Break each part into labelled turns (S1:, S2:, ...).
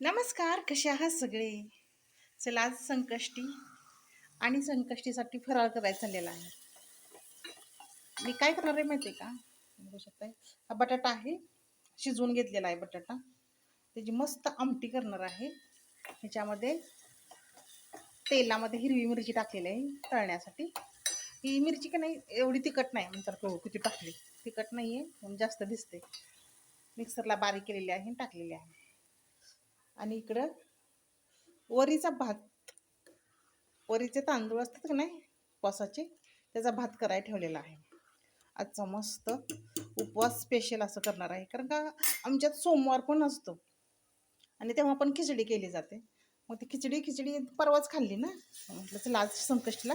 S1: नमस्कार कसे आहात सगळे? चला आज संकष्टी आणि संकष्टीसाठी फराळ करायचा झालेला आहे. मी काय करणार आहे माहिती आहे का बघू शकताय. हा बटाटा आहे शिजवून घेतलेला आहे बटाटा. त्याची मस्त आमटी करणार आहे. ह्याच्यामध्ये तेलामध्ये हिरवी मिरची टाकलेली आहे तळण्यासाठी. ही मिरची का नाही एवढी तिखट नाही. नंतर कळू किती टाकली. तिखट नाही आहे म्हणून जास्त दिसते. मिक्सरला बारीक केलेली आहे टाकलेली आहे. आणि इकडं वरीचा भात. वरीचे तांदूळ असतात का नाही? उपवासाचे त्याचा भात करायला ठेवलेला आहे. आजचा मस्त उपवास स्पेशल असं करणार आहे. कारण का आमच्यात सोमवार पण असतो. आणि तेव्हा पण खिचडी केली जाते. मग ती खिचडी खिचडी परवाच खाल्ली ना? म्हटलं चला आज संकष्टीला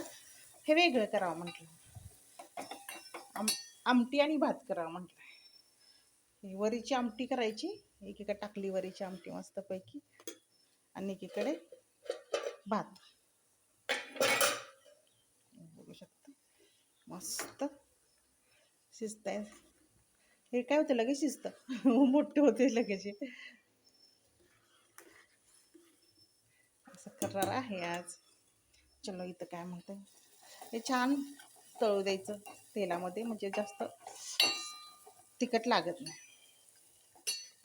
S1: हे वेगळं करावं म्हटलं. आम आमटी आणि भात करावं म्हटलं. ही वरीची आमटी करायची. एकीकडे टाकली वरीची आमटी मस्तपैकी. आणि एकीकडे भात. बघू शकता. मस्त. शिजत आहे. हे काय होतं? लगेच शिजतं हो, मोठे होते लगेच. असं करणार आहे आज. चलो इथं काय म्हणते हे छान तळू द्यायचं तेलामध्ये. म्हणजे जास्त तिखट लागत नाही.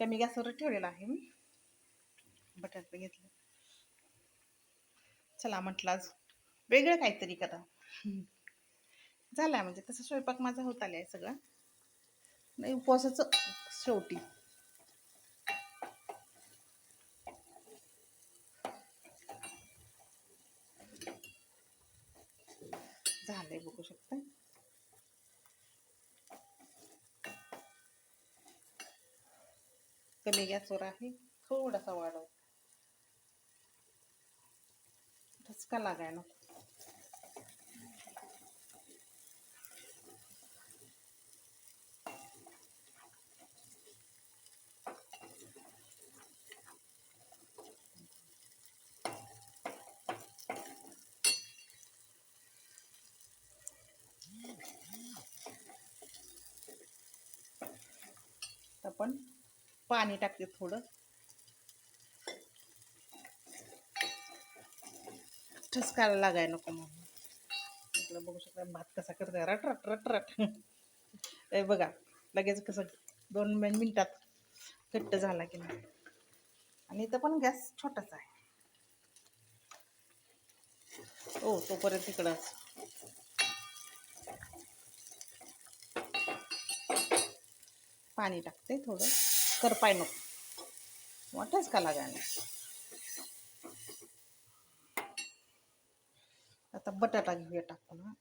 S1: कमी गॅसवर ठेवलेला आहे. मी बटाटा घेतलं. चला म्हटलं आज वेगळं काहीतरी करा. झालं म्हणजे तसं स्वयंपाक माझा होत आला आहे सगळं. नाही उपवासाचं शेवटी. झालंय बघू शकता. कमी गॅसवर आहे थोडासा वाढव ठसका लागाय नको. आपण पाणी टाकते थोडं. ठसकायला लागाय नको म्हणून. इकडं बघू शकता भात कसा करते रट रट रट रट. बघा लगेच कसं दोन मिन- मिनिटात घट्ट झाला की नाही. आणि इथं पण गॅस छोटाच आहे. ओ तोपर्यंत तिकडंच. पाणी टाकते थोडं. करपाय नको. वाटच का लागायला? आता बटाटा घेऊया टाकून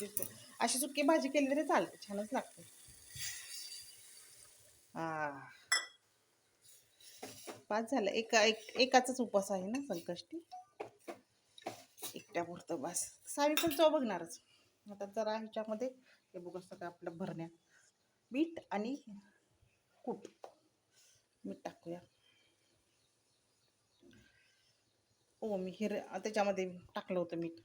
S1: दिसतो अशी सुकी भाजी केली तरी चालते छानच लागते. आ पाच झालं. एका एक एकाचाच उपवास आहे ना संकष्टी? एकट्या पुरतं बस. सावी पण चव बघणारच. आता जरा ह्याच्यामध्ये हे बघू सगळं आपलं भरण्या. मीठ आणि कूट. मीठ टाकूया. ओ मी हिर त्याच्यामध्ये टाकलं होतं मीठ.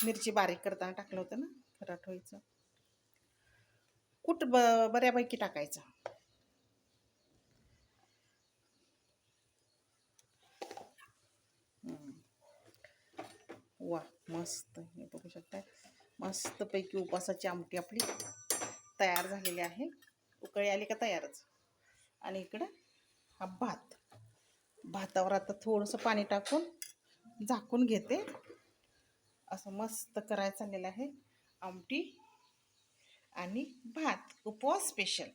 S1: मिरची बारीक करताना टाकलं होतं ना खराट व्हायचं कुठ ब बऱ्यापैकी टाकायचं. वा मस्त. हे बघू शकताय. मस्तपैकी उपासाची आमटी आपली तयार झालेली आहे. उकळी आली का तयारच. आणि इकडं हा भात. भातावर आता थोडंसं पाणी टाकून झाकून घेते. असं मस्त करायचं चाललेलं आहे आमटी आणि भात. उपवास स्पेशल